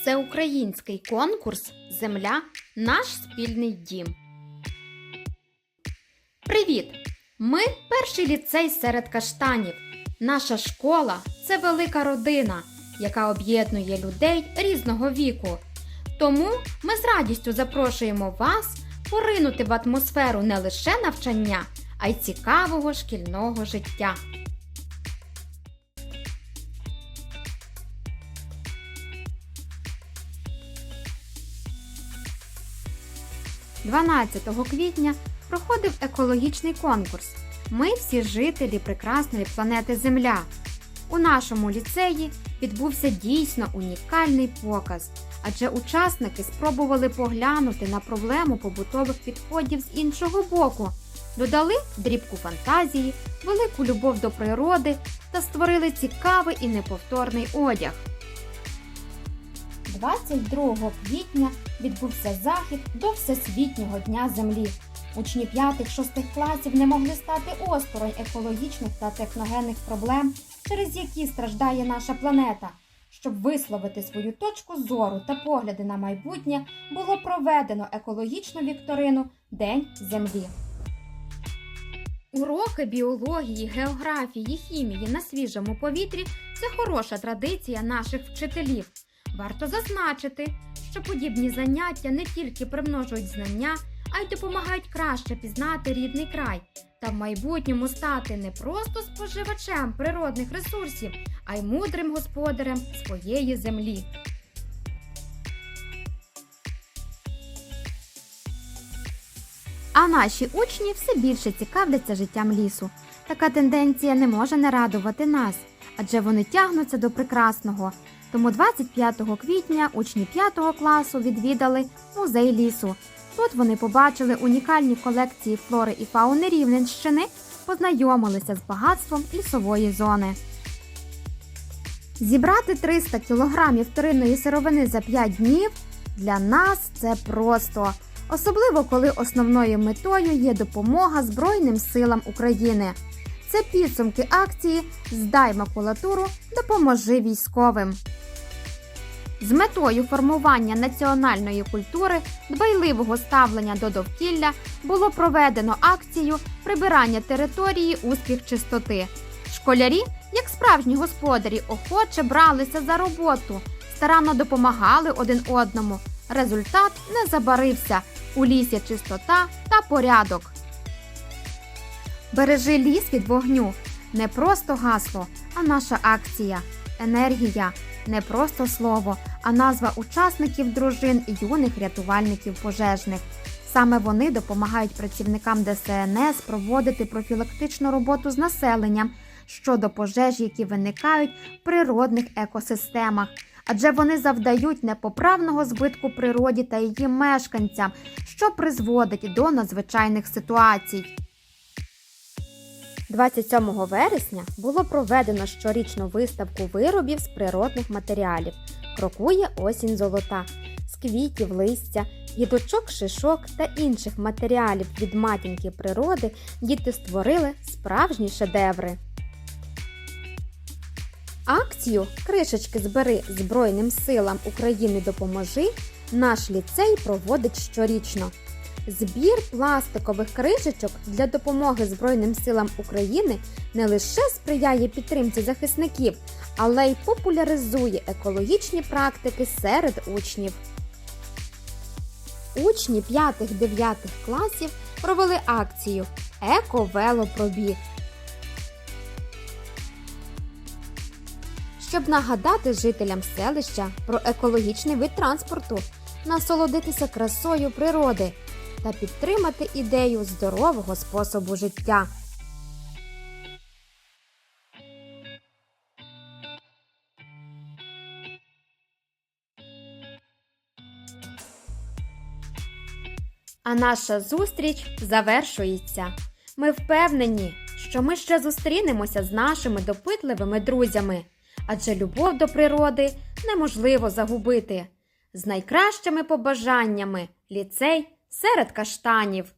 Всеукраїнський конкурс Земля наш спільний дім. Привіт! Ми перший ліцей серед каштанів. Наша школа це велика родина, яка об'єднує людей різного віку. Тому ми з радістю запрошуємо вас поринути в атмосферу не лише навчання, а й цікавого шкільного життя. 12 квітня проходив екологічний конкурс. Ми всі жителі прекрасної планети Земля. У нашому ліцеї відбувся дійсно унікальний показ, адже учасники спробували поглянути на проблему побутових підходів з іншого боку, додали дрібку фантазії, велику любов до природи та створили цікавий і неповторний одяг. 22 квітня відбувся захід до Всесвітнього дня землі. Учні 5-6 класів не могли стати осторонь екологічних та техногенних проблем, через які страждає наша планета. Щоб висловити свою точку зору та погляди на майбутнє, було проведено екологічну вікторину День землі. Уроки біології, географії, хімії на свіжому повітрі це хороша традиція наших вчителів. Варто зазначити, що подібні заняття не тільки примножують знання, а й допомагають краще пізнати рідний край та в майбутньому стати не просто споживачем природних ресурсів, а й мудрим господарем своєї землі. А наші учні все більше цікавляться життям лісу. Така тенденція не може не радувати нас, адже вони тягнуться до прекрасного. Тому 25 квітня учні 5 класу відвідали музей лісу. Тут вони побачили унікальні колекції флори і фауни Рівненщини, познайомилися з багатством лісової зони. Зібрати 300 кілограмів вторинної сировини за 5 днів для нас це просто. Особливо коли основною метою є допомога Збройним силам України. Це підсумки акції Здай макулатуру, допоможи військовим. З метою формування національної культури, дбайливого ставлення до довкілля було проведено акцію прибирання території успіх чистоти. Школярі, як справжні господарі, охоче бралися за роботу, старанно допомагали один одному. Результат не забарився. У лісі чистота та порядок. Бережи ліс від вогню. Не просто гасло, а наша акція. Енергія не просто слово, а назва учасників дружин юних рятувальників пожежних. Саме вони допомагають працівникам ДСНС проводити профілактичну роботу з населенням щодо пожеж, які виникають в природних екосистемах, адже вони завдають непоправного збитку природі та її мешканцям, що призводить до надзвичайних ситуацій. 27 вересня було проведено щорічну виставку виробів з природних матеріалів. Крокує осінь золота, з квітів, листя, гідочок, шишок та інших матеріалів від матінки природи діти створили справжні шедеври. Акцію Кришечки збери Збройним силам України допоможи наш ліцей проводить щорічно. Збір пластикових кришечок для допомоги Збройним силам України не лише сприяє підтримці захисників, але й популяризує екологічні практики серед учнів. Учні 5-9 класів провели акцію Еко-велопробіг. Щоб нагадати жителям селища про екологічний вид транспорту, насолодитися красою природи та підтримати ідею здорового способу життя. А наша зустріч завершується. Ми впевнені, що ми ще зустрінемося з нашими допитливими друзями, адже любов до природи неможливо загубити. З найкращими побажаннями ліцей серед каштанів.